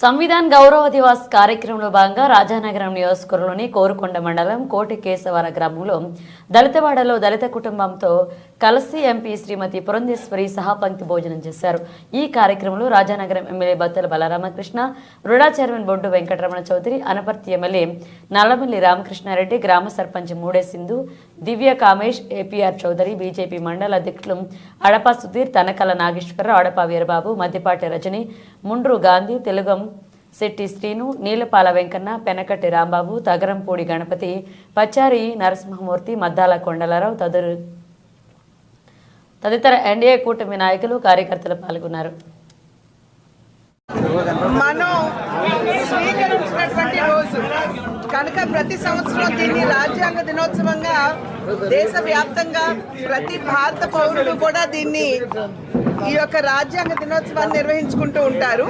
సంవిధాన్ గౌరవ దివాస్ కార్యక్రమంలో భాగంగా రాజానగరం నియోజకవర్గంలోని కోరుకొండ మండలం కోటి కేశవర గ్రామంలో దళితవాడలో దళిత కుటుంబంతో కలసి ఎంపీ శ్రీమతి పురంధేశ్వరి సహాపంక్తి భోజనం చేశారు. ఈ కార్యక్రమంలో Rajanagaram MLA Battula Balaramakrishna RUDA chairman Boddu Venkataramana Chowdary Anaparthi MLA Nallamilli Ramakrishna Reddy గ్రామ సర్పంచ్ మూడే సింధు దివ్య కామేష్ ఏపీఆర్ చౌదరి బీజేపీ మండల అధ్యక్షులు అడప సుధీర్ తనకల నాగేశ్వరరావు అడప వీరబాబు మద్దిపాటి రజని ముండ్రు గాంధీ తెలుగం శెట్టి శ్రీను నీలపాల వెంకన్న పెనకట్టి రాంబాబు తగరంపూడి గణపతి పచారి నరసింహమూర్తి మద్దాల కొండలరావు తదురు తదితర ఎన్డీఏ కూటమి నాయకులు కార్యకర్తలు పాల్గొన్నారు. మనం స్వీకరించినటువంటి రోజు కనుక ప్రతి సంవత్సరం దీన్ని రాజ్యాంగ దినోత్సవంగా దేశవ్యాప్తంగా ప్రతి భారత పౌరుడు కూడా దీన్ని ఈ యొక్క రాజ్యాంగ దినోత్సవాన్ని నిర్వహించుకుంటూ ఉంటారు.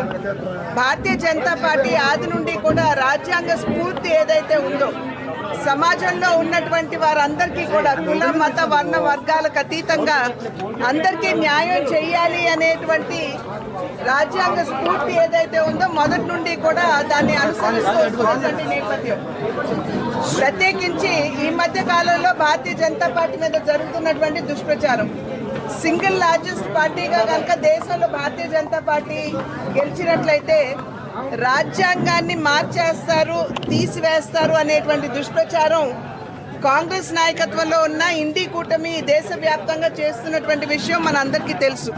భారతీయ జనతా పార్టీ ఆది నుండి కూడా రాజ్యాంగ స్ఫూర్తి ఏదైతే ఉందో సమాజంలో ఉన్నటువంటి వారందరికీ కూడా కుల మత వర్ణ వర్గాలకు అతీతంగా అందరికీ న్యాయం చేయాలి అనేటువంటి రాజ్యాంగ స్ఫూర్తి ఏదైతే ఉందో మొదటి నుండి కూడా దాన్ని అనుసరిస్తూ వస్తున్నటువంటి నేపథ్యం. ప్రత్యేకించి ఈ మధ్య కాలంలో భారతీయ జనతా పార్టీ మీద జరుగుతున్నటువంటి దుష్ప్రచారం. సింగిల్ లార్జెస్ట్ పార్టీగా కనుక దేశంలో భారతీయ జనతా పార్టీ గెలిచినట్లయితే రాజ్యాంగాన్ని మార్చేస్తారు తీసివేస్తారు అనేటువంటి దుష్ప్రచారం కాంగ్రెస్ నాయకత్వంలో ఉన్న ఇండి కూటమి దేశవ్యాప్తంగా చేస్తున్నటువంటి విషయం మనందరికీ తెలుసు.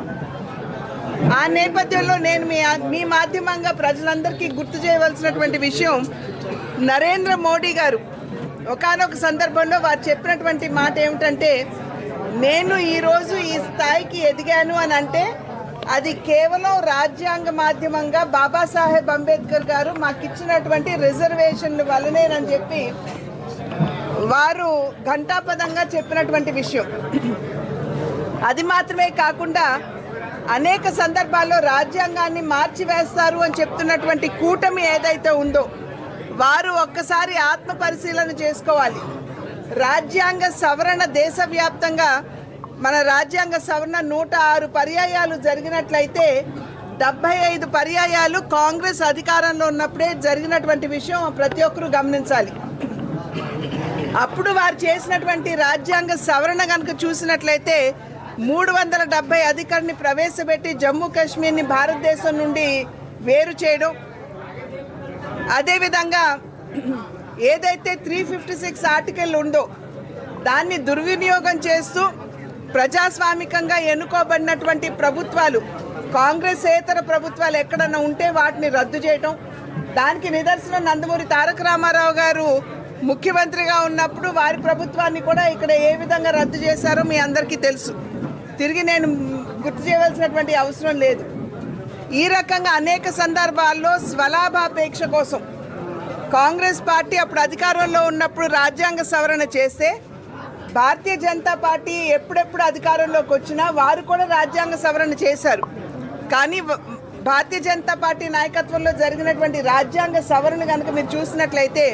ఆ నేపథ్యంలో నేను మీ మీ మాధ్యమంగా ప్రజలందరికీ గుర్తు చేయవలసినటువంటి విషయం నరేంద్ర మోడీ గారు. ఒకానొక సందర్భంలో వారు చెప్పినటువంటి మాట ఏమిటంటే నేను ఈరోజు ఈ స్థాయికి ఎదిగాను అని అంటే అది కేవలం రాజ్యాంగ మాధ్యమంగా బాబాసాహెబ్ అంబేద్కర్ గారు మాకు ఇచ్చినటువంటి రిజర్వేషన్ల వలనేనని చెప్పి వారు ఘంటాపదంగా చెప్పినటువంటి విషయం. అది మాత్రమే కాకుండా అనేక సందర్భాల్లో రాజ్యాంగాన్ని మార్చివేస్తారు అని చెప్తున్నటువంటి కూటమి ఏదైతే ఉందో వారు ఒక్కసారి ఆత్మ పరిశీలన చేసుకోవాలి. రాజ్యాంగ సవరణ దేశవ్యాప్తంగా మన రాజ్యాంగ సవరణ నూట ఆరు పర్యాయాలు జరిగినట్లయితే డెబ్బై ఐదు పర్యాయాలు కాంగ్రెస్ అధికారంలో ఉన్నప్పుడే జరిగినటువంటి విషయం ప్రతి ఒక్కరూ గమనించాలి. అప్పుడు వారు చేసినటువంటి రాజ్యాంగ సవరణ కనుక చూసినట్లయితే మూడు వందల డెబ్బై అధికారిని ప్రవేశపెట్టి జమ్మూ కాశ్మీర్ని భారతదేశం నుండి వేరు చేయడం. అదేవిధంగా ఏదైతే త్రీ ఫిఫ్టీ సిక్స్ ఆర్టికల్ ఉందో దాన్ని దుర్వినియోగం చేస్తూ ప్రజాస్వామికంగా ఎన్నుకోబడినటువంటి ప్రభుత్వాలు కాంగ్రెస్ ఏతర ప్రభుత్వాలు ఎక్కడన్నా ఉంటే వాటిని రద్దు చేయటం దానికి నిదర్శనం నందమూరి తారక రామారావు గారు ముఖ్యమంత్రిగా ఉన్నప్పుడు వారి ప్రభుత్వాన్ని కూడా ఇక్కడ ఏ విధంగా రద్దు చేశారో మీ అందరికీ తెలుసు. తిరిగి నేను గుర్తు చేయవలసినటువంటి అవసరం లేదు. ఈ రకంగా అనేక సందర్భాల్లో స్వలాభాపేక్ష కోసం కాంగ్రెస్ పార్టీ అప్పుడు అధికారంలో ఉన్నప్పుడు రాజ్యాంగ సవరణ చేస్తే భారతీయ జనతా పార్టీ ఎప్పుడెప్పుడు అధికారంలోకి వచ్చినా వారు కూడా రాజ్యాంగ సవరణ చేశారు. కానీ భారతీయ జనతా పార్టీ నాయకత్వంలో జరిగినటువంటి రాజ్యాంగ సవరణ కనుక మీరు చూసినట్లయితే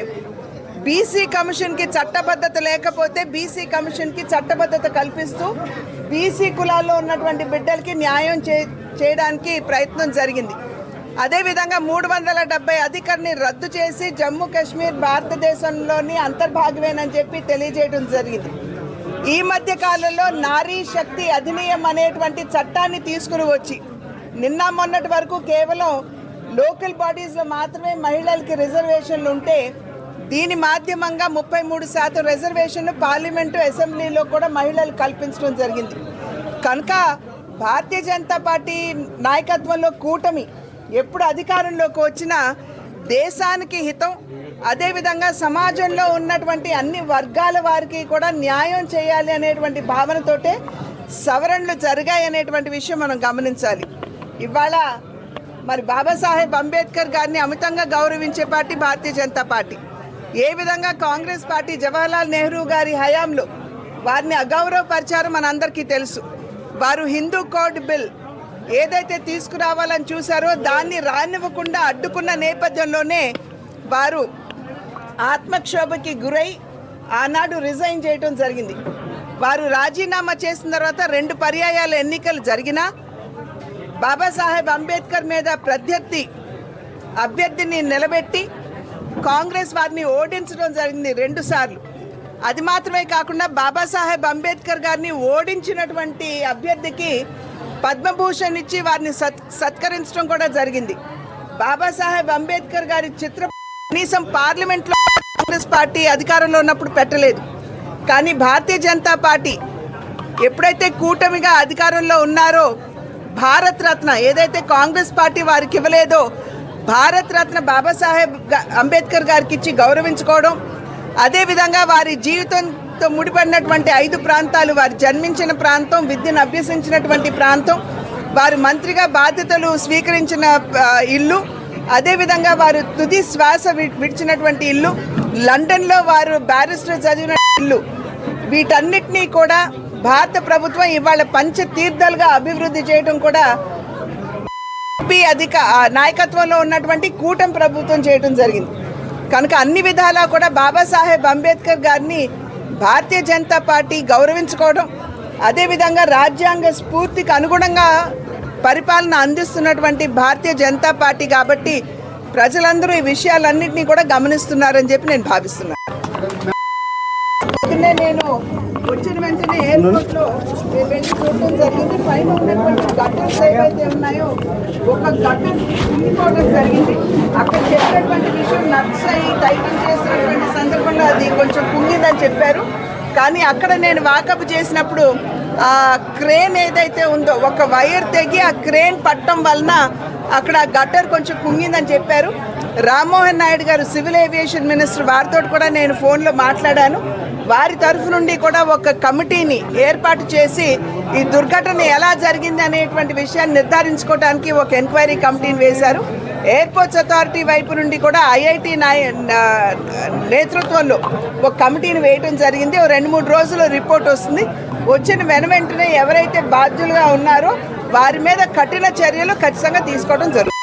బీసీ కమిషన్కి చట్టబద్ధత లేకపోతే బీసీ కమిషన్కి చట్టబద్ధత కల్పిస్తూ బీసీ కులాల్లో ఉన్నటువంటి బిడ్డలకి న్యాయం చే చేయడానికి ప్రయత్నం జరిగింది. అదేవిధంగా మూడు వందల డెబ్బై అధికారిని రద్దు చేసి జమ్మూ కాశ్మీర్ భారతదేశంలోని అంతర్భాగమేనని చెప్పి తెలియజేయడం జరిగింది. ఈ మధ్య కాలంలో నారీ శక్తి అధినియం అనేటువంటి చట్టాన్ని తీసుకుని వచ్చి నిన్న మొన్నటి వరకు కేవలం లోకల్ బాడీస్లో మాత్రమే మహిళలకి రిజర్వేషన్లు ఉంటే దీని మాధ్యమంగా ముప్పై మూడు శాతం రిజర్వేషన్లు పార్లమెంటు అసెంబ్లీలో కూడా మహిళలు కల్పించడం జరిగింది. కనుక భారతీయ జనతా పార్టీ నాయకత్వంలో కూటమి ఎప్పుడు అధికారంలోకి వచ్చినా దేశానికి హితం అదేవిధంగా సమాజంలో ఉన్నటువంటి అన్ని వర్గాల వారికి కూడా న్యాయం చేయాలి అనేటువంటి భావనతోటే సవరణలు జరిగాయి అనేటువంటి విషయం మనం గమనించాలి. ఇవాళ మరి బాబాసాహెబ్ అంబేద్కర్ గారిని అమితంగా గౌరవించే పార్టీ భారతీయ జనతా పార్టీ. ఏ విధంగా కాంగ్రెస్ పార్టీ జవహర్లాల్ నెహ్రూ గారి హయాంలో వారిని అగౌరవపరిచారు మనందరికీ తెలుసు. వారు హిందూ కోడ్ బిల్ ఏదైతే తీసుకురావాలని చూశారో దాన్ని రానివ్వకుండా అడ్డుకున్న నేపథ్యంలోనే వారు ఆత్మక్షోభకి గురై ఆనాడు రిజైన్ చేయటం జరిగింది. వారు రాజీనామా చేసిన తర్వాత రెండు పర్యాయాల ఎన్నికలు జరిగినా బాబాసాహెబ్ అంబేద్కర్ మీద ప్రత్యర్థి అభ్యర్థిని నిలబెట్టి కాంగ్రెస్ వారిని ఓడించడం జరిగింది రెండుసార్లు అది మాత్రమే కాకుండా బాబాసాహెబ్ అంబేద్కర్ గారిని ఓడించినటువంటి అభ్యర్థికి పద్మభూషణ్ ఇచ్చి వారిని సత్ సత్కరించడం కూడా జరిగింది. బాబాసాహెబ్ అంబేద్కర్ గారి చిత్ర కనీసం పార్లమెంట్లో కాంగ్రెస్ పార్టీ అధికారంలో ఉన్నప్పుడు పెట్టలేదు. కానీ భారతీయ జనతా పార్టీ ఎప్పుడైతే కూటమిగా అధికారంలో ఉన్నారో భారత్ రత్న ఏదైతే కాంగ్రెస్ పార్టీ వారికి ఇవ్వలేదో భారత్ రత్న బాబాసాహెబ్ అంబేద్కర్ గారికి ఇచ్చి గౌరవించుకోవడం అదేవిధంగా వారి జీవితం విద్యతో ముడిపడినటువంటి ఐదు ప్రాంతాలు వారు జన్మించిన ప్రాంతం విద్యను అభ్యసించినటువంటి ప్రాంతం వారు మంత్రిగా బాధ్యతలు స్వీకరించిన ఇల్లు అదేవిధంగా వారు తుది శ్వాస వి- విడిచినటువంటి ఇల్లు లండన్లో వారు బ్యారిస్టర్ చదివిన ఇల్లు. వీటన్నిటినీ కూడా భారత ప్రభుత్వం ఇవాళ పంచ తీర్థాలుగా అభివృద్ధి చేయడం కూడా ఎంపీ అధిక నాయకత్వంలో ఉన్నటువంటి కూటమి ప్రభుత్వం చేయడం జరిగింది. కనుక అన్ని విధాలా కూడా బాబాసాహెబ్ అంబేద్కర్ గారిని భారతీయ జనతా పార్టీ గౌరవించుకోవడం అదేవిధంగా రాజ్యాంగ స్ఫూర్తికి అనుగుణంగా పరిపాలన అందిస్తున్నటువంటి భారతీయ జనతా పార్టీ కాబట్టి ప్రజలందరూ ఈ విషయాలన్నింటినీ కూడా గమనిస్తున్నారని చెప్పి నేను భావిస్తున్నాను. పొద్దున్నే నేను వచ్చిన వెంటనే ఎయిర్పోర్ట్లో వెళ్ళి చూడటం జరిగింది. పైన ఉన్నటువంటి గట్టర్స్ ఏవైతే ఉన్నాయో ఒక గట్టర్ కుంగిపోవడం జరిగింది. అక్కడ చెప్పినటువంటి విషయం నట్స్ అయ్యి టైటిల్ చేసినటువంటి సందర్భంలో అది కొంచెం కుంగిందని చెప్పారు. కానీ అక్కడ నేను వాకప్ చేసినప్పుడు ఆ క్రేన్ ఏదైతే ఉందో ఒక వైర్ తెగి ఆ క్రేన్ పట్టడం వలన అక్కడ గట్టర్ కొంచెం కుంగిందని చెప్పారు. రామ్మోహన్ నాయుడు గారు సివిల్ ఏవియేషన్ మినిస్టర్ వారితో కూడా నేను ఫోన్లో మాట్లాడాను. వారి తరఫు నుండి కూడా ఒక కమిటీని ఏర్పాటు చేసి ఈ దుర్ఘటన ఎలా జరిగింది అనేటువంటి విషయాన్ని నిర్ధారించుకోవడానికి ఒక ఎంక్వైరీ కమిటీని వేశారు. ఎయిర్పోర్ట్స్ అథారిటీ వైపు నుండి కూడా ఐఐటి నాయ నేతృత్వంలో ఒక కమిటీని వేయడం జరిగింది. ఓ రెండు మూడు రోజులు రిపోర్ట్ వస్తుంది. వచ్చిన వెన వెంటనే ఎవరైతే బాధ్యులుగా ఉన్నారో వారి మీద కఠిన చర్యలు ఖచ్చితంగా తీసుకోవడం జరుగుతుంది.